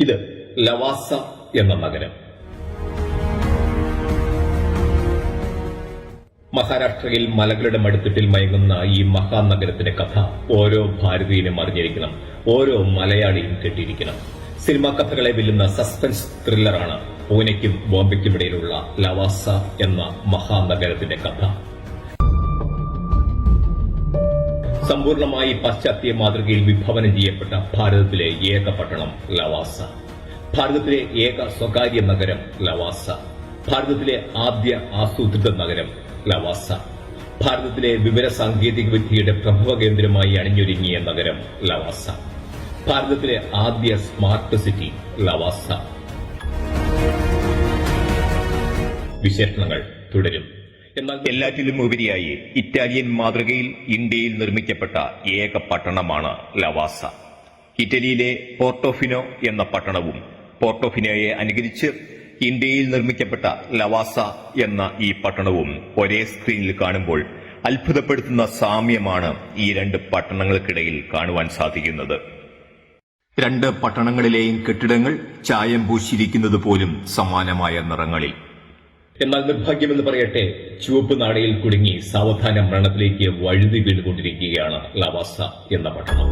ഇത് ലവാസ എന്ന നഗരം. മഹാരാഷ്ട്രയിൽ മലകളുടെ മടുത്തിട്ടിൽ മയങ്ങുന്ന ഈ മഹാനഗരത്തിന്റെ കഥ ഓരോ ഭാരതീയനും അറിഞ്ഞിരിക്കണം ഓരോ മലയാളിയും കെട്ടിയിരിക്കണം സിനിമാ കഥകളെ വെല്ലുന്ന സസ്പെൻസ് ത്രില്ലറാണ് പൂനെയ്ക്കും ബോംബെയ്ക്കും ഇടയിലുള്ള ലവാസ എന്ന മഹാനഗരത്തിന്റെ കഥ. സമ്പൂർണമായി പാശ്ചാത്യ മാതൃകയിൽ വിഭാവനം ചെയ്യപ്പെട്ട ഭാരതത്തിലെ ഏക പട്ടണം ലവാസ. ഭാരതത്തിലെ ഏക സ്വകാര്യ നഗരം ലവാസ. ഭാരതത്തിലെ ആദ്യ ആസൂത്രിത നഗരം ലവാസ. ഭാരതത്തിലെ വിവര സാങ്കേതിക വിദ്യയുടെ പ്രഭവ കേന്ദ്രമായി അണിഞ്ഞൊരുങ്ങിയ നഗരം ലവാസ. ഭാരതത്തിലെ ആദ്യ സ്മാർട്ട് സിറ്റി ലവാസ. വിശേഷണങ്ങൾ തുടരും. എല്ലാറ്റിലും ഉപരിയായി ഇറ്റാലിയൻ മാതൃകയിൽ ഇന്ത്യയിൽ നിർമ്മിക്കപ്പെട്ട ഏക പട്ടണമാണ് ലവാസ. ഇറ്റലിയിലെ പോർട്ടോഫിനോ എന്ന പട്ടണവും പോർട്ടോഫിനോയെ അനുകരിച്ച് ഇന്ത്യയിൽ നിർമ്മിക്കപ്പെട്ട ലവാസ എന്ന ഈ പട്ടണവും ഒരേ സ്ക്രീനിൽ കാണുമ്പോൾ അത്ഭുതപ്പെടുത്തുന്ന സാമ്യമാണ് ഈ രണ്ട് പട്ടണങ്ങൾക്കിടയിൽ കാണുവാൻ സാധിക്കുന്നത്. രണ്ട് പട്ടണങ്ങളിലെയും കെട്ടിടങ്ങൾ ചായം പൂശിയിരിക്കുന്നത് പോലും സമാനമായ നിറങ്ങളിൽ. എന്നാൽ നിർഭാഗ്യമെന്ന് പറയട്ടെ ചുവപ്പ് നാടയിൽ കുടുങ്ങി സാവധാന മരണത്തിലേക്ക് വഴുതി വീണുകൊണ്ടിരിക്കുകയാണ് ലവാസ എന്ന പട്ടണം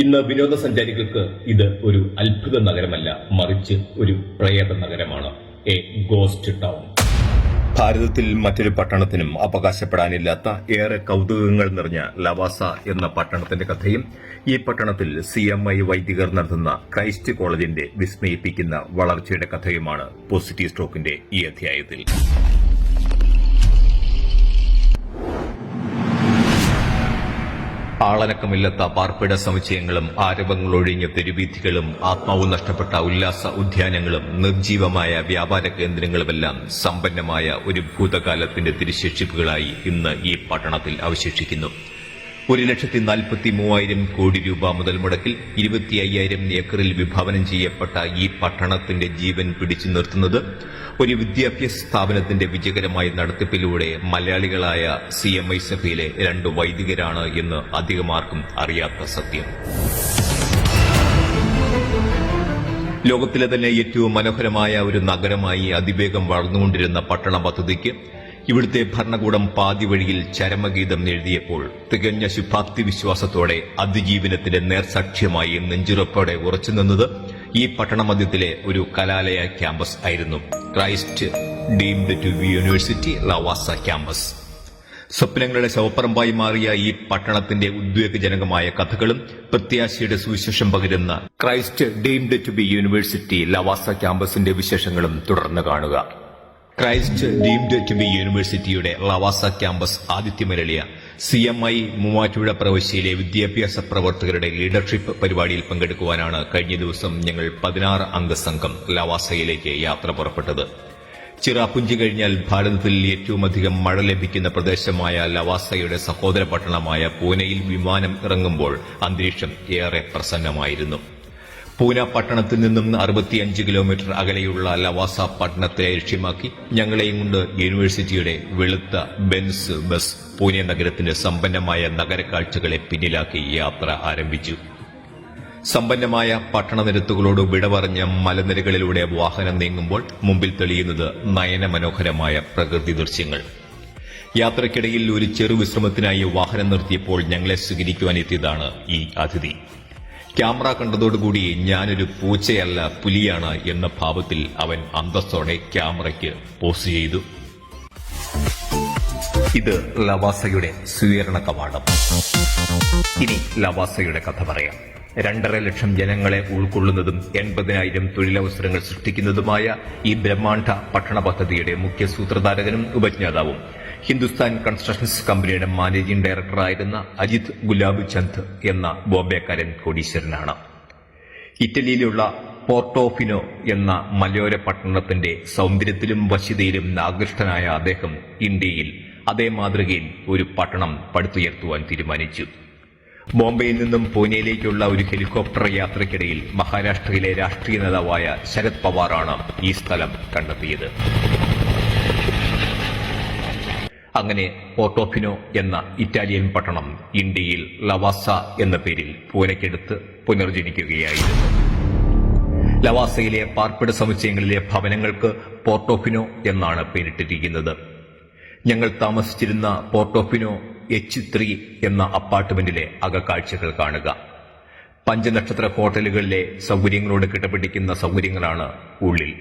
ഇന്ന് വിനോദസഞ്ചാരികൾക്ക് ഇത് ഒരു അത്ഭുത നഗരമല്ല മറിച്ച് ഒരു പ്രേത നഗരമാണ്. A ghost town. ഭാരതത്തിൽ മറ്റൊരു പട്ടണത്തിനും അവകാശപ്പെടാനില്ലാത്ത ഏറെ കൗതുകങ്ങൾ നിറഞ്ഞ ലവാസ എന്ന പട്ടണത്തിന്റെ കഥയും ഈ പട്ടണത്തിൽ സി എം ഐ വൈദികർ നടത്തുന്ന ക്രൈസ്റ്റ് കോളേജിന്റെ വിസ്മയിപ്പിക്കുന്ന വളർച്ചയുടെ കഥയുമാണ് പോസിറ്റീവ് സ്ട്രോക്കിന്റെ ഈ അധ്യായത്തിൽ. ആളനക്കമില്ലാത്ത പാർപ്പിട സമുച്ചയങ്ങളും ആരവങ്ങളൊഴിഞ്ഞ തെരുവീഥികളും ആത്മാവ് നഷ്ടപ്പെട്ട ഉല്ലാസ ഉദ്യാനങ്ങളും നിർജീവമായ വ്യാപാര കേന്ദ്രങ്ങളുമെല്ലാം സമ്പന്നമായ ഒരു ഭൂതകാലത്തിന്റെ തിരിശേഷിപ്പുകളായി ഇന്ന് ഈ പട്ടണത്തിൽ അവശേഷിക്കുന്നു. ഒരു ലക്ഷത്തി നാൽപ്പത്തി മൂവായിരം കോടി രൂപ മുതൽ മുടക്കിൽ ഇരുപത്തി അയ്യായിരം ഏക്കറിൽ വിഭാവനം ചെയ്യപ്പെട്ട ഈ പട്ടണത്തിന്റെ ജീവൻ പിടിച്ചു നിർത്തുന്നത് ഒരു വിദ്യാഭ്യാസ സ്ഥാപനത്തിന്റെ വിജയകരമായ നടത്തിപ്പിലൂടെ മലയാളികളായ സി എം ഐ സഭയിലെ രണ്ട് വൈദികരാണ് എന്ന് അധികമാർക്കും അറിയാത്ത സത്യം. ലോകത്തിലെ തന്നെ ഏറ്റവും മനോഹരമായ ഒരു നഗരമായി അതിവേഗം വളർന്നുകൊണ്ടിരുന്ന പട്ടണ പദ്ധതിക്ക് ഇവിടുത്തെ ഭരണകൂടം പാതിവഴിയിൽ ചരമഗീതം എഴുതിയപ്പോൾ തികഞ്ഞ ശുഭാപ്തി വിശ്വാസത്തോടെ അതിജീവനത്തിന്റെ നേർസാക്ഷ്യമായി നെഞ്ചുറപ്പോടെ ഉറച്ചുനിന്നത് ഈ പട്ടണമധ്യത്തിലെ ഒരു കലാലയ ക്യാമ്പസ് ആയിരുന്നു. Christ deemed to university Lavasa campus. സ്വപ്നങ്ങളുടെ ശവപ്പറമ്പായി മാറിയ ഈ പട്ടണത്തിന്റെ ഉദ്വേഗജനകമായ കഥകളും പ്രത്യാശയുടെ സുവിശേഷം പകരുന്ന Christ deemed to be university Lavasa ക്യാമ്പസിന്റെ വിശേഷങ്ങളും തുടർന്ന് കാണുക. ക്രൈസ്റ്റ് ഡീംഡ് ടു ബി യൂണിവേഴ്സിറ്റിയുടെ ലവാസ ക്യാമ്പസ് ആതിഥ്യമരളിയ സി എം ഐ മൂവാറ്റുപുഴ പ്രവിശ്യയിലെ വിദ്യാഭ്യാസ പ്രവർത്തകരുടെ ലീഡർഷിപ്പ് പരിപാടിയിൽ പങ്കെടുക്കുവാനാണ് കഴിഞ്ഞ ദിവസം ഞങ്ങൾ പതിനാറ് അംഗ സംഘം ലവാസയിലേക്ക് യാത്ര പുറപ്പെട്ടത്. ചിറാപ്പുഞ്ചി കഴിഞ്ഞാൽ ഭാരതത്തിൽ ഏറ്റവുമധികം മഴ ലഭിക്കുന്ന പ്രദേശമായ ലവാസയുടെ സഹോദര പട്ടണമായ പൂനെയിൽ വിമാനം ഇറങ്ങുമ്പോൾ അന്തരീക്ഷം ഏറെ പ്രസന്നമായിരുന്നു. പൂന പട്ടണത്തിൽ നിന്നും അറുപത്തിയഞ്ച് കിലോമീറ്റർ അകലെയുള്ള ലവാസ പട്ടണത്തെ ലക്ഷ്യമാക്കി ഞങ്ങളെയും കൊണ്ട് യൂണിവേഴ്സിറ്റിയുടെ വെളുത്ത ബെൻസ് ബസ് പൂനെ നഗരത്തിന്റെ സമ്പന്നമായ നഗരക്കാഴ്ചകളെ പിന്നിലാക്കി യാത്ര ആരംഭിച്ചു. സമ്പന്നമായ പട്ടണനിരത്തുകളോട് വിട പറഞ്ഞ മലനിരകളിലൂടെ വാഹനം നീങ്ങുമ്പോൾ മുമ്പിൽ തെളിയുന്നത് നയനമനോഹരമായ പ്രകൃതി ദൃശ്യങ്ങൾ. യാത്രക്കിടയിൽ ഒരു ചെറു വിശ്രമത്തിനായി വാഹനം നിർത്തിയപ്പോൾ ഞങ്ങളെ സ്വീകരിക്കുവാനെത്തിയതാണ് ഈ അതിഥി. ക്യാമറ കണ്ടതോടുകൂടി ഞാനൊരു പൂച്ചയല്ല പുലിയാണ് എന്ന ഭാവത്തിൽ അവൻ അന്തസ്സോടെ ക്യാമറയ്ക്ക് പോസ് ചെയ്തു. ഇത് ലവാസയുടെ സ്വീകരണ കവാടം. ഇനി ലവാസയുടെ കഥ പറയാം. രണ്ടര ലക്ഷം ജനങ്ങളെ ഉൾക്കൊള്ളുന്നതും എൺപതിനായിരം തൊഴിലവസരങ്ങൾ സൃഷ്ടിക്കുന്നതുമായ ഈ ബ്രഹ്മാണ്ഡ പട്ടണ പദ്ധതിയുടെ മുഖ്യ സൂത്രധാരകനും ഉപജ്ഞാതാവും ഹിന്ദുസ്ഥാൻ കൺസ്ട്രക്ഷൻസ് കമ്പനിയുടെ മാനേജിംഗ് ഡയറക്ടറായിരുന്ന അജിത് ഗുലാബ് ചന്ദ് എന്ന ബോംബെക്കാരൻ കോടീശ്വരനാണ്. ഇറ്റലിയിലുള്ള പോർട്ടോഫിനോ എന്ന മലയോര പട്ടണത്തിന്റെ സൗന്ദര്യത്തിലും വശ്യതയിലും ആകൃഷ്ടനായ അദ്ദേഹം ഇന്ത്യയിൽ അതേ മാതൃകയിൽ ഒരു പട്ടണം പടുത്തുയർത്തുവാൻ തീരുമാനിച്ചു. ബോംബെയിൽ നിന്നും പൂനെയിലേക്കുള്ള ഒരു ഹെലികോപ്റ്റർ യാത്രയ്ക്കിടയിൽ മഹാരാഷ്ട്രയിലെ രാഷ്ട്രീയ നേതാവായ ശരത് പവാറാണ് ഈ സ്ഥലം കണ്ടെത്തിയത്. അങ്ങനെ പോർട്ടോഫിനോ എന്ന ഇറ്റാലിയൻ പട്ടണം ഇന്ത്യയിൽ ലവാസ എന്ന പേരിൽ പൂനയ്ക്കെടുത്ത് പുനർജനിക്കുകയായിരുന്നു. ലവാസയിലെ പാർപ്പിട സമുച്ചയങ്ങളിലെ ഭവനങ്ങൾക്ക് പോർട്ടോഫിനോ എന്നാണ് പേരിട്ടിരിക്കുന്നത്. ഞങ്ങൾ താമസിച്ചിരുന്ന പോർട്ടോഫിനോ എച്ച് ത്രീ എന്ന അപ്പാർട്ട്മെന്റിലെ അകക്കാഴ്ചകൾ കാണുക. പഞ്ചനക്ഷത്ര ഹോട്ടലുകളിലെ സൗകര്യങ്ങളോട് കിടപിടിക്കുന്ന സൗകര്യങ്ങളാണ് ഉള്ളിൽ.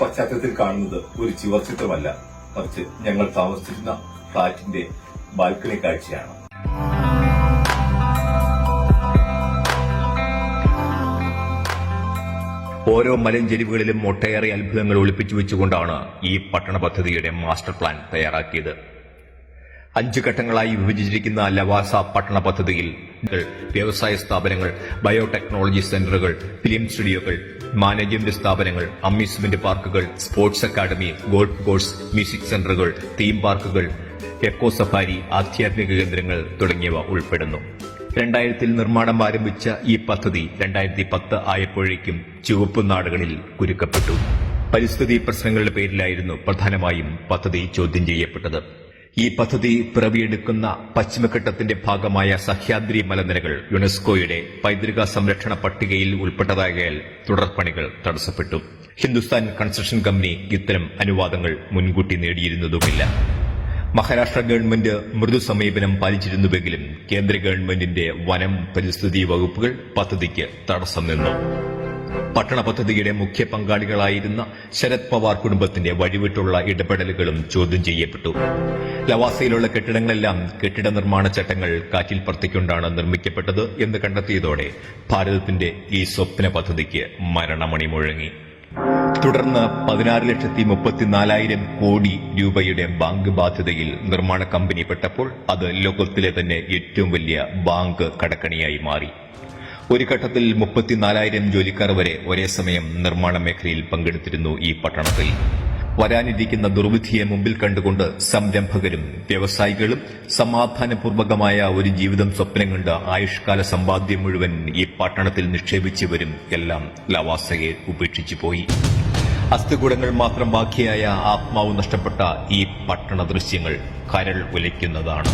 പശ്ചാത്തലത്തിൽ കാണുന്നത് ഒരു ചിത്രമല്ല മറിച്ച് ഞങ്ങൾ താമസിച്ചിരുന്ന ഫ്ലാറ്റിന്റെ ബാൽക്കണി കാഴ്ചയാണ്. ഓരോ മലഞ്ചെരിവുകളിലും ഒട്ടേറെ അത്ഭുതങ്ങൾ ഒളിപ്പിച്ചു വെച്ചുകൊണ്ടാണ് ഈ പട്ടണ പദ്ധതിയുടെ മാസ്റ്റർ പ്ലാൻ തയ്യാറാക്കിയത്. അഞ്ച് ഘട്ടങ്ങളായി വിഭജിച്ചിരിക്കുന്ന ലവാസ പട്ടണ പദ്ധതിയിൽ വ്യവസായ സ്ഥാപനങ്ങൾ ബയോടെക്നോളജി സെന്ററുകൾ ഫിലിം സ്റ്റുഡിയോകൾ മാനേജ്മെന്റ് സ്ഥാപനങ്ങൾ അമ്യൂസ്മെന്റ് പാർക്കുകൾ sports academy golf course music സെന്ററുകൾ തീം പാർക്കുകൾ എക്കോ സഫാരി ആധ്യാത്മിക കേന്ദ്രങ്ങൾ തുടങ്ങിയവ ഉൾപ്പെടുന്നു. രണ്ടായിരത്തിൽ നിർമ്മാണം ആരംഭിച്ച ഈ പദ്ധതി രണ്ടായിരത്തി പത്ത് ആയപ്പോഴേക്കും ചുവപ്പ് നാടുകളിൽ കുരുക്കപ്പെട്ടു. പരിസ്ഥിതി പ്രശ്നങ്ങളുടെ പേരിലായിരുന്നു പ്രധാനമായും പദ്ധതി ചോദ്യം ചെയ്യപ്പെട്ടത്. ഈ പദ്ധതി പിറവിയെടുക്കുന്ന പശ്ചിമഘട്ടത്തിന്റെ ഭാഗമായ സഹ്യാദ്രി മലനിരകൾ യുനെസ്കോയുടെ പൈതൃക സംരക്ഷണ പട്ടികയിൽ ഉൾപ്പെട്ടതാകയാൽ തുടർപ്പണികൾ തടസ്സപ്പെട്ടു. ഹിന്ദുസ്ഥാൻ കൺസ്ട്രക്ഷൻ കമ്പനി ഇത്തരം അനുവാദങ്ങൾ മുൻകൂട്ടി നേടിയിരുന്നതുമില്ല. മഹാരാഷ്ട്ര ഗവൺമെന്റ് മൃദു സമീപനം പാലിച്ചിരുന്നുവെങ്കിലും കേന്ദ്ര ഗവൺമെന്റിന്റെ വനം പരിസ്ഥിതി വകുപ്പുകൾ പദ്ധതിക്ക് തടസ്സം നിന്നു. പട്ടണ പദ്ധതിയുടെ മുഖ്യ പങ്കാളികളായിരുന്ന ശരത് പവാർ കുടുംബത്തിന്റെ വഴിവിട്ടുള്ള ഇടപെടലുകളും ചോദ്യം ചെയ്യപ്പെട്ടു. ലവാസയിലുള്ള കെട്ടിടങ്ങളെല്ലാം കെട്ടിട നിർമ്മാണ ചട്ടങ്ങൾ കാറ്റിൽ പറത്തിക്കൊണ്ടാണ് നിർമ്മിക്കപ്പെട്ടത് എന്ന് കണ്ടെത്തിയതോടെ ഭാരതത്തിന്റെ ഈ സ്വപ്ന പദ്ധതിക്ക് മരണമണി മുഴങ്ങി. തുടർന്ന് പതിനാറ് ലക്ഷത്തി മുപ്പത്തിനാലായിരം കോടി രൂപയുടെ ബാങ്ക് ബാധ്യതയിൽ നിർമ്മാണ കമ്പനി പെട്ടപ്പോൾ അത് ലോകത്തിലെ തന്നെ ഏറ്റവും വലിയ ബാങ്ക് കടക്കണിയായി മാറി. ഒരു ഘട്ടത്തിൽ മുപ്പത്തിനാലായിരം ജോലിക്കാർ വരെ ഒരേ സമയം നിർമ്മാണ മേഖലയിൽ പങ്കെടുത്തിരുന്നു ഈ പട്ടണത്തിൽ. വരാനിരിക്കുന്ന ദുർവിധിയെ മുമ്പിൽ കണ്ടുകൊണ്ട് സംരംഭകരും വ്യവസായികളും സമാധാനപൂർവകമായ ഒരു ജീവിതം സ്വപ്നം കണ്ട് ആയുഷ്കാല സമ്പാദ്യം മുഴുവൻ ഈ പട്ടണത്തിൽ നിക്ഷേപിച്ചവരും എല്ലാം ലവാസയെ ഉപേക്ഷിച്ചു പോയി. അസ്ഥികൂടങ്ങൾ മാത്രം ബാക്കിയായ ആത്മാവ് നഷ്ടപ്പെട്ട ഈ പട്ടണ ദൃശ്യങ്ങൾ കരൾ ഉലയ്ക്കുന്നതാണ്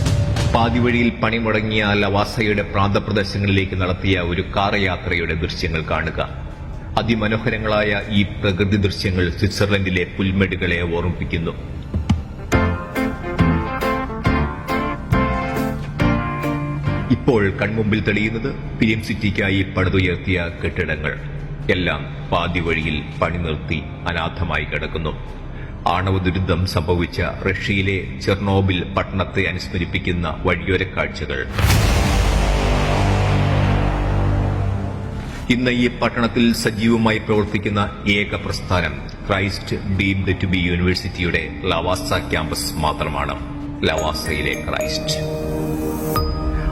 പാതിവഴിയിൽ പണിമുടങ്ങിയ ലവാസയുടെ പ്രാന്തപ്രദേശങ്ങളിലേക്ക് നടത്തിയ ഒരു കാർ യാത്രയുടെ ദൃശ്യങ്ങൾ കാണുക. അതിമനോഹരങ്ങളായ ഈ പ്രകൃതി ദൃശ്യങ്ങൾ സ്വിറ്റ്സർലൻഡിലെ പുൽമെടുകളെ ഓർമ്മിപ്പിക്കുന്നു. ഇപ്പോൾ കൺമുമ്പിൽ തെളിയുന്നത് ഫിലിം സിറ്റിക്കായി പണിതുയർത്തിയ കെട്ടിടങ്ങൾ. എല്ലാം പാതിവഴിയിൽ പണി നിർത്തി അനാഥമായി കിടക്കുന്നു. ആണവ ദുരിതം സംഭവിച്ച റഷ്യയിലെ ചെർണോബിൽ പട്ടണത്തെ അനുസ്മരിപ്പിക്കുന്ന വഴിയോര കാഴ്ചകൾ ഇന്ന് ഈ പട്ടണത്തിൽ സജീവമായി പ്രവർത്തിക്കുന്ന ഏക പ്രസ്ഥാനം ക്രൈസ്റ്റ് ഡീംഡ് ടു ബി യൂണിവേഴ്സിറ്റിയുടെ ലവാസ ക്യാമ്പസ് മാത്രമാണ്. ലവാസയിലെ ക്രൈസ്റ്റ്.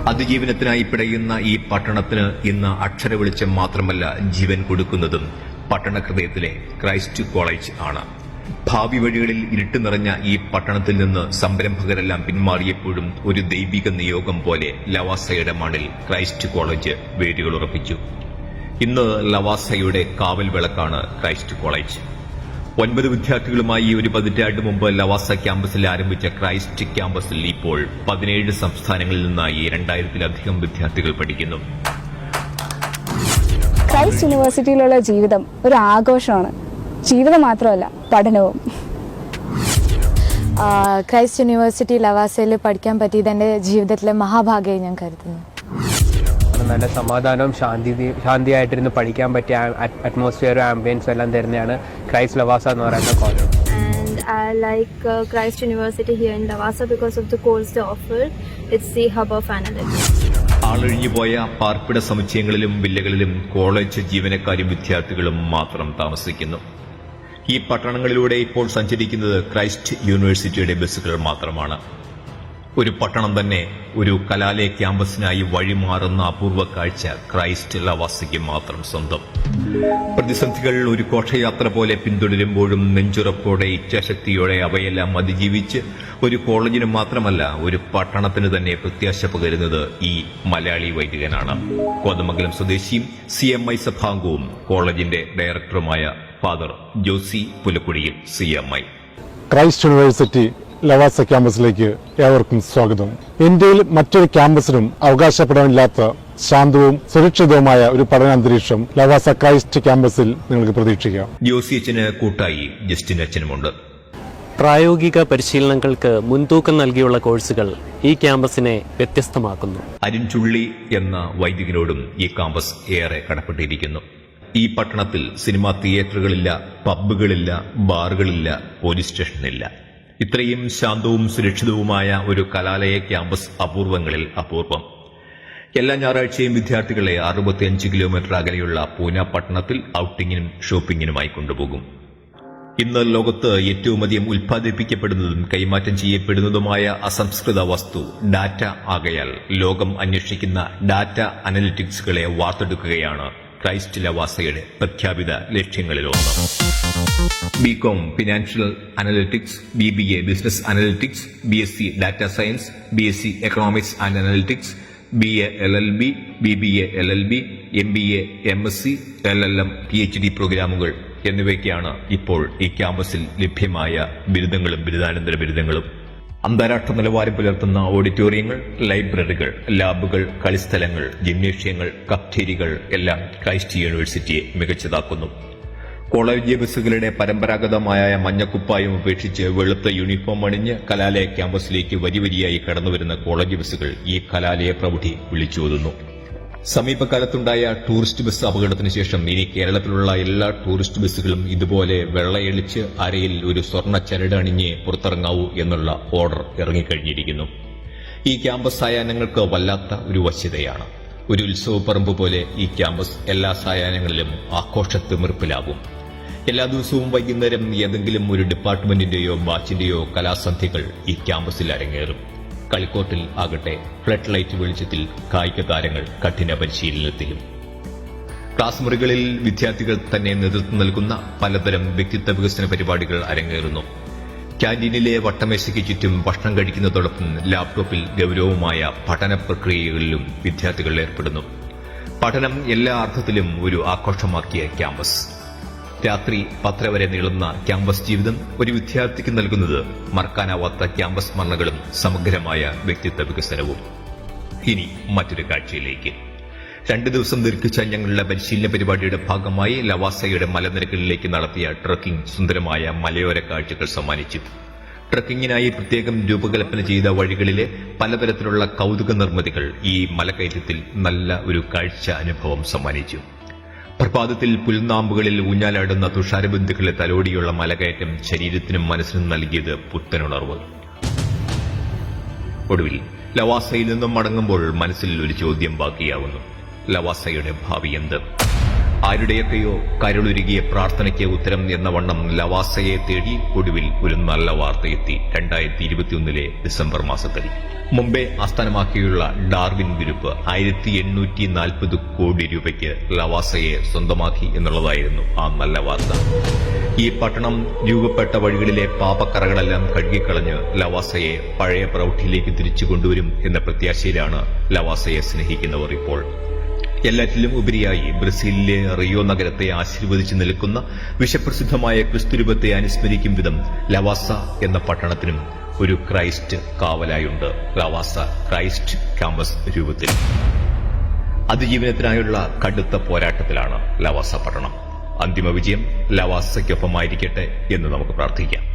അതിജീവനത്തിനായി പിടയുന്ന ഈ പട്ടണത്തിന് ഇന്ന് അക്ഷര വെളിച്ചം മാത്രമല്ല ജീവൻ കൊടുക്കുന്നതും പട്ടണ ഹൃദയത്തിലെ ക്രൈസ്റ്റ് കോളേജ് ആണ്. ഭാവി വഴികളിൽ ഇരുട്ട് നിറഞ്ഞ ഈ പട്ടണത്തിൽ നിന്ന് സംരംഭകരെല്ലാം പിന്മാറിയപ്പോഴും ഒരു ദൈവിക നിയോഗം പോലെ ലവാസയുടെ മണ്ണിൽ ക്രൈസ്റ്റ് കോളേജ് വേരുകൾ ഉറപ്പിച്ചു. ഇന്ന് ലവാസയുടെ കാവൽ വിളക്കാണ് ക്രൈസ്റ്റ് കോളേജ്. ഒൻപത് വിദ്യാർത്ഥികളുമായി ഒരു പതിറ്റാണ്ട് മുമ്പ് ലവാസ ക്യാമ്പസിൽ ആരംഭിച്ച ക്രൈസ്റ്റ് ക്യാമ്പസിൽ ഇപ്പോൾ പതിനേഴ് സംസ്ഥാനങ്ങളിൽ നിന്നായി രണ്ടായിരത്തിലധികം വിദ്യാർത്ഥികൾ പഠിക്കുന്നു. ക്രൈസ്റ്റ് യൂണിവേഴ്സിറ്റിയിലുള്ള ജീവിതം ഒരു ആഘോഷമാണ്. ജീവിതം മാത്രമല്ല പഠനവും ക്രൈസ്റ്റ് യൂണിവേഴ്സിറ്റി ലവാസയിൽ പഠിക്കാൻ പറ്റിയത് എന്റെ ജീവിതത്തിലെ മഹാഭാഗ്യമായി ഞാൻ കരുതുന്നു നല്ല സമാധാനവും ശാന്തി ശാന്തിയായിട്ടിരുന്ന് പഠിക്കാൻ പറ്റിയ അറ്റ്മോസ്ഫിയറും ആംബിയൻസും എല്ലാം തരുന്നതാണ് ക്രൈസ്റ്റ് ലവാസ എന്ന് പറയുന്ന college I like uh, Christ University here in Lavasa because of the course they offer. It's the hub of analytics. ആളൊഴിഞ്ഞുപോയ പാർപ്പിട സമുച്ചയങ്ങളിലും വില്ലകളിലും കോളേജ് ജീവനക്കാരും വിദ്യാർത്ഥികളും മാത്രം താമസിക്കുന്നു ഈ പട്ടണങ്ങളിലൂടെ ഇപ്പോൾ സഞ്ചരിക്കുന്നത് ക്രൈസ്റ്റ് യൂണിവേഴ്സിറ്റിയുടെ ബസ്സുകൾ മാത്രമാണ്. ഒരു പട്ടണം തന്നെ ഒരു കലാലയ ക്യാമ്പസിനായി വഴിമാറുന്ന അപൂർവ കാഴ്ച ക്രൈസ്റ്റ് ലവാസിക്ക് മാത്രം സ്വന്തം. പ്രതിസന്ധികൾ ഒരു ഘോഷയാത്ര പോലെ പിന്തുടരുമ്പോഴും നെഞ്ചുറപ്പോടെ ഇച്ഛാശക്തിയോടെ അവയെല്ലാം അതിജീവിച്ച് ഒരു കോളേജിന് മാത്രമല്ല ഒരു പട്ടണത്തിന് തന്നെ പ്രത്യാശ പകരുന്നത് ഈ മലയാളി വൈദികനാണ്. കോതമംഗലം സ്വദേശിയും സി എം ഐ സഭാംഗവും കോളേജിന്റെ ഡയറക്ടറുമായ father Josy പുലക്കുടിയിൽ C M I. Christ university Lavasa ക്യാമ്പസിലേക്ക് ഏവർക്കും സ്വാഗതം. ഇന്ത്യയിൽ മറ്റൊരു ക്യാമ്പസിനും അവകാശപ്പെടാനില്ലാത്ത ശാന്തവും സുരക്ഷിതവുമായ ഒരു പഠനാന്തരീക്ഷം ലവാസ ക്രൈസ്റ്റ് ക്യാമ്പസിൽ നിങ്ങൾക്ക് പ്രതീക്ഷിക്കാം. ജോസി അച്ഛന് കൂട്ടായി ജസ്റ്റിൻ അച്ഛനുമുണ്ട്. പ്രായോഗിക പരിശീലനങ്ങൾക്ക് മുൻതൂക്കം നൽകിയുള്ള കോഴ്സുകൾ ഈ ക്യാമ്പസിനെ വ്യത്യസ്തമാക്കുന്നു. അരിഞ്ചുള്ളി എന്ന വൈദികനോടും ഈ ക്യാമ്പസ് ഏറെ കടപ്പെട്ടിരിക്കുന്നു. ഈ പട്ടണത്തിൽ സിനിമാ തിയേറ്ററുകളില്ല പബ്ബുകളില്ല ബാറുകളില്ല പോലീസ് സ്റ്റേഷനില്ല ഇത്രയും ശാന്തവും സുരക്ഷിതവുമായ ഒരു കലാലയ ക്യാമ്പസ് അപൂർവങ്ങളിൽ അപൂർവം. എല്ലാ ഞായറാഴ്ചയും വിദ്യാർത്ഥികളെ അറുപത്തിയഞ്ച് കിലോമീറ്റർ അകലെയുള്ള പൂന പട്ടണത്തിൽ ഔട്ടിങ്ങിനും ഷോപ്പിങ്ങിനുമായി കൊണ്ടുപോകും. ഇന്ന് ലോകത്ത് ഏറ്റവും അധികം ഉൽപ്പാദിപ്പിക്കപ്പെടുന്നതും കൈമാറ്റം ചെയ്യപ്പെടുന്നതുമായ അസംസ്കൃത വസ്തു ഡാറ്റ ആകയാൽ ലോകം അന്വേഷിക്കുന്ന ഡാറ്റ അനലിറ്റിക്സുകളെ വാർത്തെടുക്കുകയാണ് ക്രൈസ്റ്റ് ലവാസയുടെ പ്രഖ്യാപിത ലക്ഷ്യങ്ങളിലൊന്ന്. B com financial analytics B B A business analytics B S C data science B S C economics and analytics B A L L B B B A L L B M B A M S C L L M P H D പ്രോഗ്രാമുകൾ എന്നിവയ്ക്കാണ് ഇപ്പോൾ ഈ ക്യാമ്പസിൽ ലഭ്യമായ ബിരുദങ്ങളും ബിരുദാനന്തര ബിരുദങ്ങളും. അന്താരാഷ്ട്ര നിലവാരം പുലർത്തുന്ന ഓഡിറ്റോറിയങ്ങൾ ലൈബ്രറികൾ ലാബുകൾ കളിസ്ഥലങ്ങൾ ജിംനേഷ്യങ്ങൾ കഫ്റ്റേരികൾ എല്ലാം ക്രൈസ്റ്റ് യൂണിവേഴ്സിറ്റിയെ മികച്ചതാക്കുന്നു. കോളേജ് ബസ്സുകളുടെ പരമ്പരാഗതമായ മഞ്ഞക്കുപ്പായം ഉപേക്ഷിച്ച് വെളുത്ത യൂണിഫോം അണിഞ്ഞ് കലാലയ ക്യാമ്പസിലേക്ക് വരിവരിയായി കടന്നുവരുന്ന കോളേജ് ബസ്സുകൾ ഈ കലാലയ പ്രൗഢി വിളിച്ചോതുന്നു. സമീപകാലത്തുണ്ടായ ടൂറിസ്റ്റ് ബസ് അപകടത്തിന് ശേഷം ഇനി കേരളത്തിലുള്ള എല്ലാ ടൂറിസ്റ്റ് ബസ്സുകളും ഇതുപോലെ വെള്ളയെളിച്ച് അരയിൽ ഒരു സ്വർണ ചരട് അണിഞ്ഞ് പുറത്തിറങ്ങാവൂ എന്നുള്ള ഓർഡർ ഇറങ്ങിക്കഴിഞ്ഞിരിക്കുന്നു. ഈ ക്യാമ്പസ് സായാഹ്നങ്ങൾക്ക് വല്ലാത്ത ഒരു വശ്യതയാണ്. ഒരു ഉത്സവപ്പറമ്പ് പോലെ ഈ ക്യാമ്പസ് എല്ലാ സായാഹ്നങ്ങളിലും ആഘോഷത്തിമിർപ്പിലാകും എല്ലാ ദിവസവും വൈകുന്നേരം ഏതെങ്കിലും ഒരു ഡിപ്പാർട്ട്മെന്റിന്റെയോ ബാച്ചിന്റെയോ കലാസന്ധികൾ ഈ ക്യാമ്പസിൽ അരങ്ങേറും. കളിക്കോട്ടിൽ ആകട്ടെ. ഫ്ലഡ് ലൈറ്റ് വെളിച്ചത്തിൽ കായിക താരങ്ങൾ കഠിന പരിശീലനത്തിലും. ക്ലാസ് മുറികളിൽ വിദ്യാർത്ഥികൾ തന്നെ നേതൃത്വം നൽകുന്ന പലതരം വ്യക്തിത്വ വികസന പരിപാടികൾ അരങ്ങേറുന്നു. ക്യാന്റീനിലെ വട്ടമേശയ്ക്ക് ചുറ്റും ഭക്ഷണം കഴിക്കുന്നതോടൊപ്പം ലാപ്ടോപ്പിൽ ഗൗരവമായ പഠന പ്രക്രിയകളിലും വിദ്യാർത്ഥികൾ ഏർപ്പെടുന്നു. പഠനം എല്ലാ അർത്ഥത്തിലും ഒരു ആഘോഷമാക്കിയ ക്യാമ്പസ്. രാത്രി പത്തര വരെ നീളുന്ന ക്യാമ്പസ് ജീവിതം ഒരു വിദ്യാർത്ഥിക്ക് നൽകുന്നത് മറക്കാനാവാത്ത ക്യാമ്പസ് സ്മരണകളും സമഗ്രമായ വ്യക്തിത്വ വികസനവും. ഇനി മറ്റൊരു കാഴ്ചയിലേക്ക്. രണ്ടു ദിവസം ദീർഘിച്ച ഞങ്ങളുടെ പരിശീലന പരിപാടിയുടെ ഭാഗമായി ലവാസയുടെ മലനിരകളിലേക്ക് നടത്തിയ ട്രക്കിംഗ് സുന്ദരമായ മലയോര കാഴ്ചകൾ സമ്മാനിച്ചു. ട്രക്കിങ്ങിനായി പ്രത്യേകം രൂപകൽപ്പന ചെയ്ത വഴികളിലെ പലതരത്തിലുള്ള കൗതുക നിർമ്മിതികൾ ഈ മലകയറ്റത്തിൽ നല്ല ഒരു കാഴ്ച അനുഭവം സമ്മാനിച്ചു. പ്രഭാതത്തിൽ പുൽനാമ്പുകളിൽ ഊഞ്ഞാലാടുന്ന തുഷാരബന്ധുക്കളെ തലോടിയുള്ള മലകയറ്റം ശരീരത്തിനും മനസ്സിനും നൽകിയത് പുത്തനുണർവ്. ഒടുവിൽ ലവാസയിൽ നിന്നും മടങ്ങുമ്പോൾ മനസ്സിൽ ഒരു ചോദ്യം ബാക്കിയാവുന്നു. ലവാസയുടെ ഭാവി എന്ത്? ആരുടെയൊക്കെയോ കരുളുരുകിയ പ്രാർത്ഥനയ്ക്ക് ഉത്തരം എന്ന വണ്ണം ലവാസയെ തേടി ഒടുവിൽ ഒരു നല്ല വാർത്തയെത്തി രണ്ടായിരത്തി ഇരുപത്തിയൊന്നിലെ ഡിസംബർ മാസത്തിൽ. മുംബൈ ആസ്ഥാനമാക്കിയുള്ള ഡാർവിൻ ഗ്രൂപ്പ് ആയിരത്തി എണ്ണൂറ്റി നാൽപ്പത് കോടി രൂപയ്ക്ക് ലവാസയെ സ്വന്തമാക്കി എന്നുള്ളതായിരുന്നു ആ നല്ല വാർത്ത. ഈ പട്ടണം രൂപപ്പെട്ട വഴികളിലെ പാപക്കറകളെല്ലാം കഴുകിക്കളഞ്ഞ് ലവാസയെ പഴയ പ്രൗഢിയിലേക്ക് തിരിച്ചു കൊണ്ടുവരും എന്ന പ്രത്യാശയിലാണ് ലവാസയെ സ്നേഹിക്കുന്നവർ ഇപ്പോൾ. എല്ലാറ്റിലും ഉപരിയായി ബ്രസീലിലെ റിയോ നഗരത്തെ ആശീർവദിച്ചു നിൽക്കുന്ന വിശ്വപ്രസിദ്ധമായ ക്രിസ്തുരൂപത്തെ അനുസ്മരിക്കും വിധം ലവാസ എന്ന പട്ടണത്തിനും ഒരു ക്രൈസ്റ്റ് കാവലായുണ്ട്. ലവാസ ക്രൈസ്റ്റ് ക്യാമ്പസ് രൂപത്തിൽ. അതിജീവനത്തിനായുള്ള കടുത്ത പോരാട്ടത്തിലാണ് ലവാസ പട്ടണം. അന്തിമ വിജയം ലവാസയ്ക്കൊപ്പമായിരിക്കട്ടെ എന്ന് നമുക്ക് പ്രാർത്ഥിക്കാം.